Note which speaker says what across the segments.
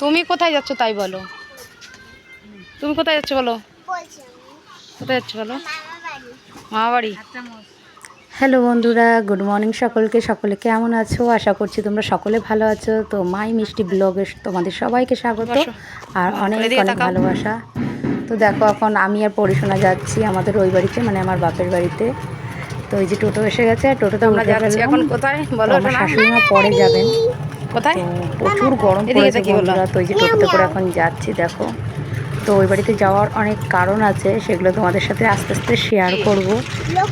Speaker 1: তুমি কোথায় যাচ্ছ তাই বলো। তুমি কোথায় যাচ্ছ বলো। কোথায় যাচ্ছ বলো।
Speaker 2: মামা বাড়ি
Speaker 3: হ্যালো বন্ধুরা গুড মর্নিং সকলকে। সকলে কেমন আছো? আশা করছি তোমরা সকলে ভালো আছো। তো মাই মিষ্টি ব্লগে তোমাদের সবাইকে স্বাগত। আর অনেক অনেক ভালোবাসা। তো দেখো এখন আমি আর পরিশোনা যাচ্ছি আমাদের ওই বাড়িতে মানে আমার বাপের বাড়িতে। তো এই যে টোটো এসে গেছে টোটোতে
Speaker 1: আমরা যাচ্ছি এখন কোথায়? বলো
Speaker 3: তো আমার শাশুড়ি মা পরে যাবেন।
Speaker 1: কোথায়?
Speaker 3: প্রচুর গরম পড়েছে বন্ধুরা তো এই যে টোটোতে করে এখন যাচ্ছি দেখো। তো ওই বাড়িতে যাওয়ার অনেক কারণ আছে সেগুলো তোমাদের সাথে আস্তে আস্তে শেয়ার করব।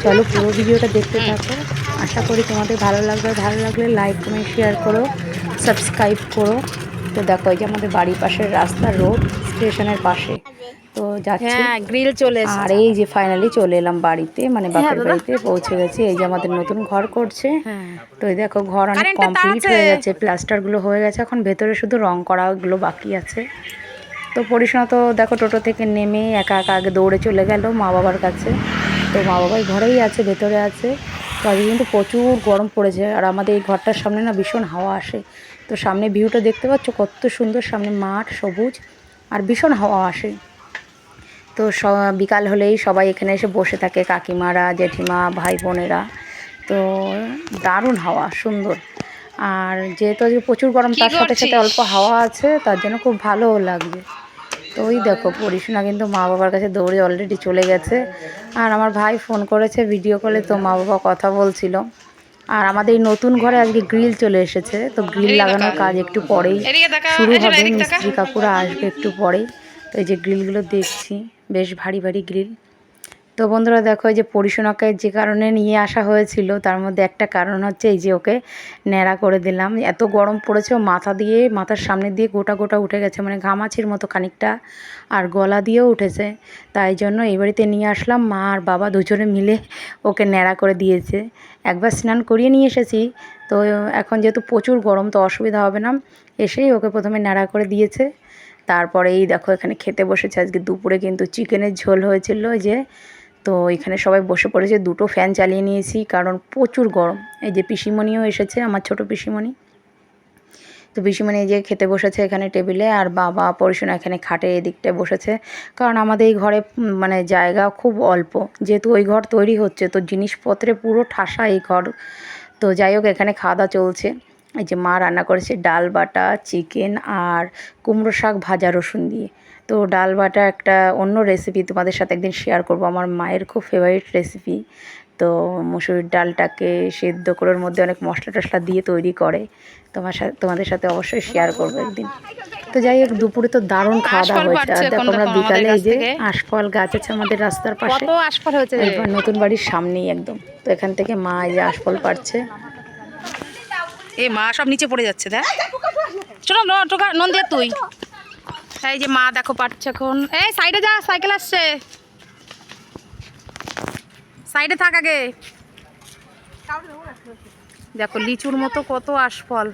Speaker 3: চলো পুরো ভিডিওটা দেখতে থাকো। আশা করি তোমাদের ভালো লাগবে। ভালো লাগলে লাইক কমেন্ট শেয়ার করো সাবস্ক্রাইব করো। তো দেখো এই যে আমাদের বাড়ির পাশের রাস্তা রোড স্টেশনের পাশে। তো যাচ্ছি।
Speaker 1: হ্যাঁ গ্রিল চলে এসেছে।
Speaker 3: আর এই যে ফাইনালি চলে এলাম বাড়িতে মানে বাপের বাড়িতে পৌঁছে গেছি। এই যে আমাদের নতুন ঘর করছে।
Speaker 1: হ্যাঁ।
Speaker 3: তো এই দেখো ঘর অনেক কমপ্লিট হয়ে গেছে প্লাস্টারগুলো হয়ে গেছে। এখন ভেতরে শুধু রং করা করাগুলো বাকি আছে। তো পরিশোনা তো দেখো টোটো থেকে নেমে একা একা আগে দৌড়ে চলে গেল মা বাবার কাছে। তো মা বাবাই ঘরেই আছে ভেতরে আছে। তো আজকে কিন্তু প্রচুর গরম পড়েছে। আর আমাদের এই ঘরটার সামনে না ভীষণ হাওয়া আসে। তো সামনে ভিউটা দেখতে পাচ্ছ কত সুন্দর। সামনে মাঠ সবুজ। আর ভীষণ হাওয়া আসে। তো স- বিকাল হলেই সবাই এখানে এসে বসে থাকে কাকিমারা জেঠিমা ভাই বোনেরা। তো দারুণ হাওয়া সুন্দর। আর যেহেতু আজকে প্রচুর গরম তার সাথে সাথে অল্প হাওয়া আছে তার জন্য খুব ভালোও লাগছে। তো ওই দেখো পরিশোনা কিন্তু মা বাবার কাছে দৌড়ে অলরেডি চলে গেছে। আর আমার ভাই ফোন করেছে ভিডিও কলে তো মা বাবা কথা বলছিল। আর আমাদের এই নতুন ঘরে আজকে গ্রিল চলে এসেছে তো গ্রিল লাগানোর কাজ একটু পরেই শুরু হবে মিস্ত্রি কাকুরা আসবে একটু পরেই। তো এই যে গ্রিলগুলো দেখছি। বেশ ভারী ভারী গ্রিল তো বন্ধুরা দেখো যে পরিশোনাকে যে কারণে নিয়ে আসা হয়েছিল, তার মধ্যে একটা কারণ হচ্ছে এই যে ওকে ন্যাড়া করে দিলাম। এত গরম পড়েছে, ও মাথা দিয়ে, মাথার সামনে দিয়ে গোটা গোটা উঠে গেছে মানে ঘামাচির মতো খানিকটা আর গলা দিয়েও উঠেছে। তাই জন্য এই বাড়িতে নিয়ে আসলাম, মা আর বাবা দুজনে মিলে ওকে ন্যাড়া করে দিয়েছে। একবার স্নান করিয়ে নিয়ে এসেছি। তো এখন যেহেতু প্রচুর গরম, তো অসুবিধা হবে না। এসেই ওকে প্রথমে ন্যাড়া করে দিয়েছে। তারপরে এই দেখো এখানে খেতে বসেছে। আজকে দুপুরে কিন্তু চিকেনের ঝোল হয়েছিল যে। তো এখানে সবাই বসে পড়েছে। দুটো ফ্যান চালিয়ে নিয়েছি কারণ প্রচুর গরম। এই যে পিসিমণিও এসেছে, আমার ছোট পিসিমণি। তো পিসিমণি এই যে খেতে বসেছে এখানে টেবিলে আর বাবা পরিশোনা এখানে খাটে এদিকটায় বসেছে। কারণ আমাদের এই ঘরে মানে জায়গা খুব অল্প। যেহেতু ওই ঘর তৈরি হচ্ছে, তো জিনিসপত্রে পুরো ঠাসা এই ঘর। তো যাই হোক, এখানে খাওয়া দাওয়া চলছে। এই যে মা রান্না করেছে ডাল বাটা চিকেন আর কুমড়ো শাক ভাজা রসুন দিয়ে। তো ডাল বাটা একটা অন্য রেসিপি তোমাদের সাথে একদিন শেয়ার করব। আমার মায়ের খুব ফেভারিট রেসিপি তো মুসুরির ডালটাকে সেদ্ধ করে ওর মধ্যে অনেক মশলা টশলা দিয়ে তৈরি করে। তোমার সাথে তোমাদের সাথে অবশ্যই শেয়ার করব একদিন। তো যাই হোক দুপুরে তো দারুণ খাওয়া দাওয়া হয়েছে। আর দেখো আমরা বিকালে এই যে আশফল গাছ আছে আমাদের রাস্তার পাশে। নতুন বাড়ির সামনেই একদম। তো এখান থেকে মা এই যে আশফল পাড়ছে।
Speaker 1: এ মা সব নিচে পড়ে যাচ্ছে দেখ। চলো ন টোকা নন দিয়ে তুই। এই যে মা দেখো পাচ্ছে এখন। এই সাইডে যা সাইকেল আসছে। সাইডে থাক আগে। দেখো লিচুর মতো কত আশফল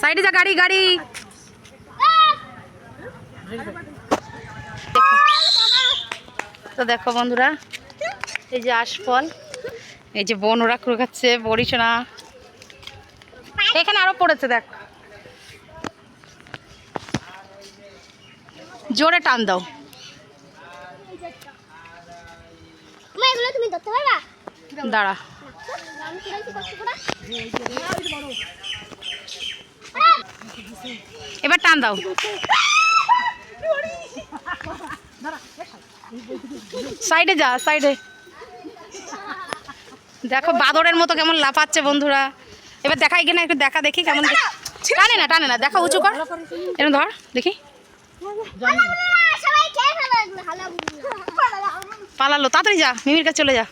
Speaker 1: সাইডে যা গাড়ি গাড়ি। তো দেখো বন্ধুরা এই যে আশফল এই যে বোন ওরা করে খাচ্ছে বড়িসোনা। এখানে আরও পড়েছে দেখ। জোরে টান দাও। দাঁড়া। এবার টান দাও। সাইডে যা সাইডে। দেখো বাদরের মতো কেমন লাফাচ্ছে বন্ধুরা। এবার দেখা, এখানে একটু দেখা দেখি কেমন টানে না টানে না, দেখা উঁচু কর। এরকম ধর, দেখি। পালালো, তাড়াতাড়ি যা, মিমির কাছে চলে যা।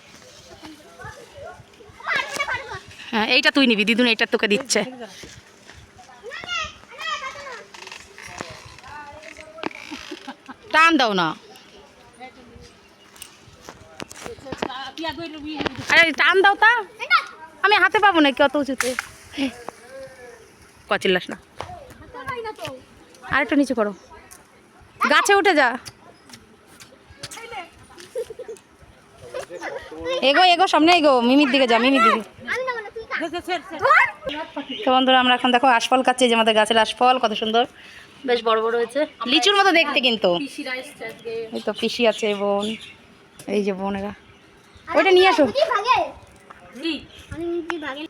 Speaker 1: হ্যাঁ এইটা তুই নিবি, দিদুন এইটা তোকে দিচ্ছে। টান দাও না। আরে, টান দাও তা। আমি হাতে পাবো না কত উঁচুতে? কচিল্লাস না। আর একটু নিচু করো। গাছে উঠে যা। এগো এগো সামনে এগো মিমির দিকে যা মিমির দিকে।
Speaker 2: আমি না তুই খা
Speaker 1: তো বন্ধুরা আমরা এখন দেখো আশফল খাচ্ছি এই যে আমাদের গাছের আশফল কত সুন্দর। বেশ বড় বড় হয়েছে। লিচুর মতো দেখতে কিন্তু। এই তো পিসি আছে বোন। এই যে বোনেরা। ওইটা নিয়ে আসো।
Speaker 2: ভাগে